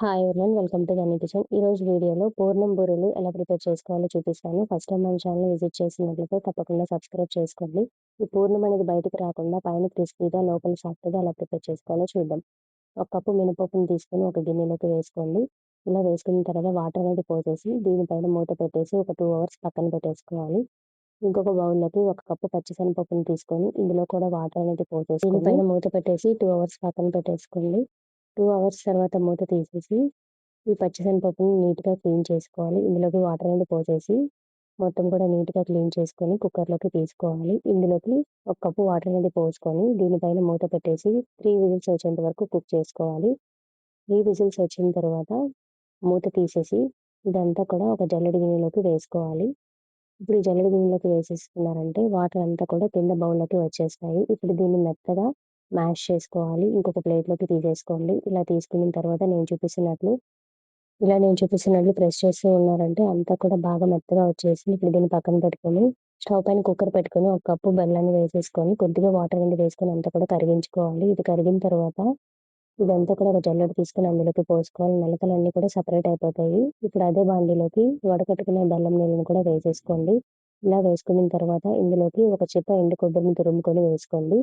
Hi everyone welcome to Gani kitchen ఈ రోజు వీడియోలో పూర్ణం బూరెలు ఎలా ప్రిపేర్ చేసుకోవాలో చూపిస్తాను. ఫస్ట్ టైం మన ఛానల్ విజిట్ చేసినట్లయితే తప్పకుండా సబ్స్క్రైబ్ చేసుకోండి. ఈ పూర్ణం అనేది బయటకు రాకుండా పైన క్రిస్పీగా లోపల సాఫ్ట్గా ఎలా ప్రిపేర్ చేసుకోవాలో చూద్దాం. ఒక కప్పు మినపప్పును తీసుకొని ఒక గిన్నెలోకి వేసుకోండి. ఇలా వేసుకున్న తర్వాత వాటర్ అనేది పోసేసి దీనిపైన మూత పెట్టేసి ఒక టూ అవర్స్ పక్కన పెట్టేసుకోవాలి. ఇంకొక బౌల్లోకి ఒక కప్పు పచ్చిశనగపప్పును తీసుకొని ఇందులో కూడా వాటర్ అనేది పోసేసి దీనిపైన మూత పెట్టేసి టూ అవర్స్ పక్కన పెట్టేసుకోండి. టూ అవర్స్ తర్వాత మూత తీసేసి ఈ పచ్చిశనగపప్పుని నీట్గా క్లీన్ చేసుకోవాలి. ఇందులోకి వాటర్ అనేది పోసేసి మొత్తం కూడా నీట్గా క్లీన్ చేసుకొని కుక్కర్లోకి తీసుకోవాలి. ఇందులోకి ఒక కప్పు వాటర్ అనేది పోసుకొని దీనిపైన మూత పెట్టేసి త్రీ విజిల్స్ వచ్చేంత వరకు కుక్ చేసుకోవాలి. త్రీ విజిల్స్ వచ్చిన తర్వాత మూత తీసేసి ఇదంతా కూడా ఒక జల్లెడి గిన్నెలోకి వేసుకోవాలి. ఇప్పుడు ఈ జల్లెడి గిన్నెలోకి వేసేసుకున్నారంటే వాటర్ అంతా కూడా కింద బౌల్లోకి వచ్చేస్తాయి. ఇప్పుడు దీన్ని మెత్తగా మ్యాష్ చేసుకోవాలి. ఇంకొక ప్లేట్లోకి తీసేసుకోండి. ఇలా తీసుకున్న తర్వాత నేను చూపిస్తున్నట్లు ఇలా నేను చూపిస్తున్నట్లు ప్రెస్ చేస్తూ ఉన్నారంటే అంతా కూడా బాగా మెత్తగా వచ్చేసి ఇప్పుడు దీన్ని పక్కన పెట్టుకొని స్టవ్ పైన కుక్కర్ పెట్టుకొని ఒక కప్పు బెల్లాన్ని వేసేసుకొని కొద్దిగా వాటర్ అనేది వేసుకొని అంతా కూడా కరిగించుకోవాలి. ఇది కరిగిన తర్వాత ఇదంతా కూడా ఒక జల్లెడ తీసుకొని అందులోకి పోసుకోవాలి. నలకలన్నీ కూడా సపరేట్ అయిపోతాయి. ఇప్పుడు అదే బాండీలోకి వడకట్టుకునే బెల్లం నీళ్ళని కూడా వేసేసుకోండి. ఇలా వేసుకున్న తర్వాత ఇందులోకి ఒక చిప్ప ఎండు కొబ్బరిని తురుముకొని వేసుకోండి.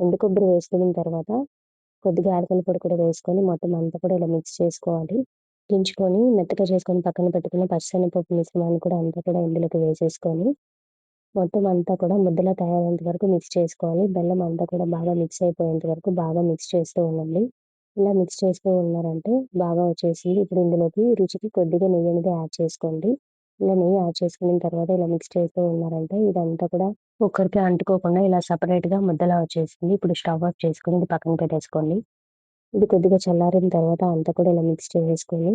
ఎండు కొబ్బరి వేసుకున్న తర్వాత కొద్దిగా యాలకల పొడి కూడా వేసుకొని మొత్తం అంతా కూడా ఇలా మిక్స్ చేసుకోవాలి. దించుకొని మెత్తగా చేసుకొని పక్కన పెట్టుకున్న పచ్చిశనగపప్పు మిశ్రమాన్ని కూడా అంతా కూడా ఇందులోకి వేసేసుకొని మొత్తం అంతా కూడా ముద్దలా తయారయ్యేంత వరకు మిక్స్ చేసుకోవాలి. బెల్లం అంతా కూడా బాగా మిక్స్ అయిపోయేంత వరకు బాగా మిక్స్ చేస్తూ ఉండండి. ఇలా మిక్స్ చేస్తూ ఉన్నారంటే బాగా వచ్చేసింది. ఇప్పుడు ఇందులోకి రుచికి కొద్దిగా నెయ్యి అనేది యాడ్ చేసుకోండి. ఇలా నెయ్యి యాడ్ చేసుకున్న తర్వాత ఇలా మిక్స్ చేస్తూ ఉన్నారంటే ఇదంతా కూడా ఒకరికి అంటుకోకుండా ఇలా సపరేట్గా ముద్దలా వచ్చేసింది. ఇప్పుడు స్టవ్ ఆఫ్ చేసుకుని ఇది పక్కన పెట్టేసుకోండి. ఇది కొద్దిగా చల్లారిన తర్వాత అంతా కూడా ఇలా మిక్స్ చేసేసుకొని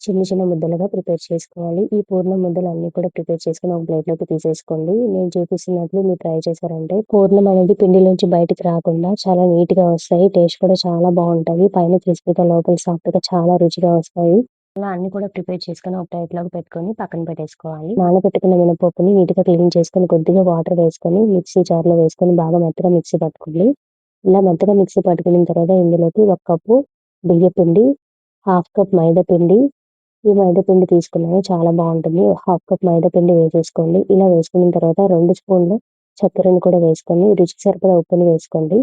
చిన్న చిన్న ముద్దలుగా ప్రిపేర్ చేసుకోవాలి. ఈ పూర్ణం ముద్దలు అన్ని కూడా ప్రిపేర్ చేసుకుని ఒక ప్లేట్లోకి తీసేసుకోండి. నేను చూపిస్తున్నట్లు మీరు ట్రై చేశారంటే పూర్ణం అనేది పిండి నుంచి బయటకు రాకుండా చాలా నీట్గా వస్తాయి. టేస్ట్ కూడా చాలా బాగుంటాయి. పైన క్రిస్పీగా లోపల సాఫ్ట్గా చాలా రుచిగా వస్తాయి. అలా అన్ని కూడా ప్రిపేర్ చేసుకుని ఒక ప్లేట్లోకి పెట్టుకొని పక్కన పెట్టేసుకోవాలి. నానబెట్టుకున్న మినపప్పుని నీట్గా క్లీన్ చేసుకొని కొద్దిగా వాటర్ వేసుకొని మిక్సీ జార్లో వేసుకొని బాగా మెత్తగా మిక్సీ పట్టుకోండి. ఇలా మెత్తగా మిక్సీ పట్టుకున్న తర్వాత ఇందులోకి ఒక కప్పు బియ్య పిండి హాఫ్ కప్ మైదా పిండి. ఈ మైదా పిండి తీసుకున్నాను చాలా బాగుంటుంది. హాఫ్ కప్ మైదా పిండి వేసేసుకోండి. ఇలా వేసుకున్న తర్వాత రెండు స్పూన్లు చక్కెరని కూడా వేసుకొని రుచికి సరిపడా ఉప్పుని వేసుకోండి.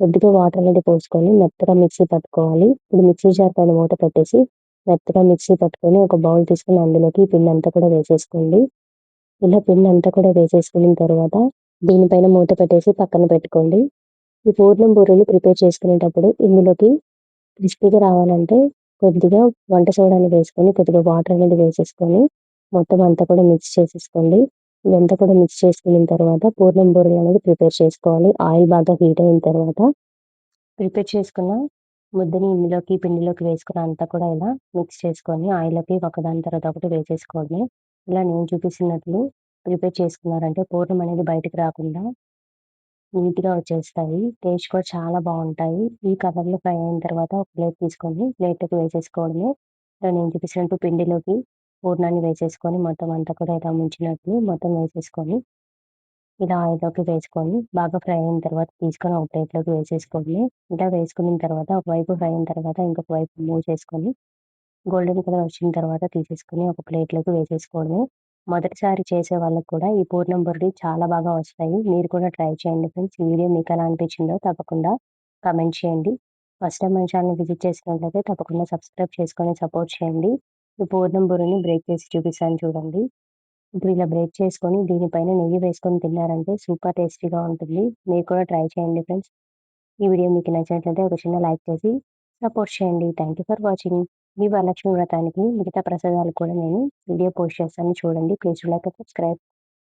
కొద్దిగా వాటర్ అనేది పోసుకొని మెత్తగా మిక్సీ పట్టుకోవాలి. ఇప్పుడు మిక్సీ జార్ పైన మూత పెట్టేసి మెత్తగా మిక్సీ పట్టుకొని ఒక బౌల్ తీసుకుని అందులోకి పిండి అంతా కూడా వేసేసుకోండి. ఇలా పిండి అంతా కూడా వేసేసుకున్న తర్వాత దీనిపైన మూత పెట్టేసి పక్కన పెట్టుకోండి. ఈ పూర్ణం బూరెలు ప్రిపేర్ చేసుకునేటప్పుడు ఇందులోకి క్రిస్పీగా రావాలంటే కొద్దిగా వంట సోడాని వేసుకొని కొద్దిగా వాటర్ అనేది వేసేసుకొని మొత్తం అంతా కూడా మిక్స్ చేసేసుకోండి. ఇదంతా కూడా మిక్స్ చేసుకున్న తర్వాత పూర్ణం బూరెలు అనేది ప్రిపేర్ చేసుకోవాలి. ఆయిల్ బాగా హీట్ అయిన తర్వాత ప్రిపేర్ చేసుకున్న ముద్దని ఇందులోకి పిండిలోకి వేసుకుని అంతా కూడా ఇలా మిక్స్ చేసుకొని ఆయిల్లోకి ఒకదాని తర్వాత ఒకటి వేసేసుకోండి. ఇలా నేను చూపిస్తున్నట్లు ప్రిపేర్ చేసుకున్నారంటే పూర్ణం అనేది బయటకు రాకుండా నీట్గా వచ్చేస్తాయి. టేస్ట్ కూడా చాలా బాగుంటాయి. ఈ కలర్లో ఫ్రై అయిన తర్వాత ఒక ప్లేట్ తీసుకొని ప్లేట్లోకి వేసేసుకోవడమే ఇలా నేను చూపిస్తున్నట్టు పిండిలోకి పూర్ణాన్ని వేసేసుకొని మొత్తం అంతా కూడా ఇలా ముంచినట్లు మొత్తం వేసేసుకొని ఇలా ఆయిల్లోకి వేసుకొని బాగా ఫ్రై అయిన తర్వాత తీసుకొని ఒక ప్లేట్లోకి వేసేసుకోండి. ఇలా వేసుకున్న తర్వాత ఒకవైపు ఫ్రై అయిన తర్వాత ఇంకొక వైపు మూవ్ చేసుకొని గోల్డెన్ కలర్ వచ్చిన తర్వాత తీసేసుకొని ఒక ప్లేట్లోకి వేసేసుకోండి. మొదటిసారి చేసే వాళ్ళకి కూడా ఈ పూర్ణం బుర్రి చాలా బాగా వస్తాయి. మీరు కూడా ట్రై చేయండి ఫ్రెండ్స్. ఈ వీడియో మీకు ఎలా అనిపించిందో తప్పకుండా కమెంట్ చేయండి. ఫస్ట్ టైం మన ఛానల్ విజిట్ చేసినట్లయితే తప్పకుండా సబ్స్క్రైబ్ చేసుకొని సపోర్ట్ చేయండి. ఈ పూర్ణం బుర్రిని బ్రేక్ చేసి చూపిస్తాను చూడండి. ఇప్పుడు ఇలా బ్రేక్ చేసుకొని దీనిపైన నెయ్యి వేసుకొని తిన్నారంటే సూపర్ టేస్టీగా ఉంటుంది. మీరు కూడా ట్రై చేయండి ఫ్రెండ్స్ ఈ వీడియో మీకు నచ్చినట్లయితే ఒక చిన్న లైక్ చేసి సపోర్ట్ చేయండి. థ్యాంక్ యూ ఫర్ వాచింగ్ మీ వరలక్ష్మి వ్రతానికి మిగతా ప్రసాదాలు కూడా నేను వీడియో పోస్ట్ చేస్తాను. చూడండి. Please like subscribe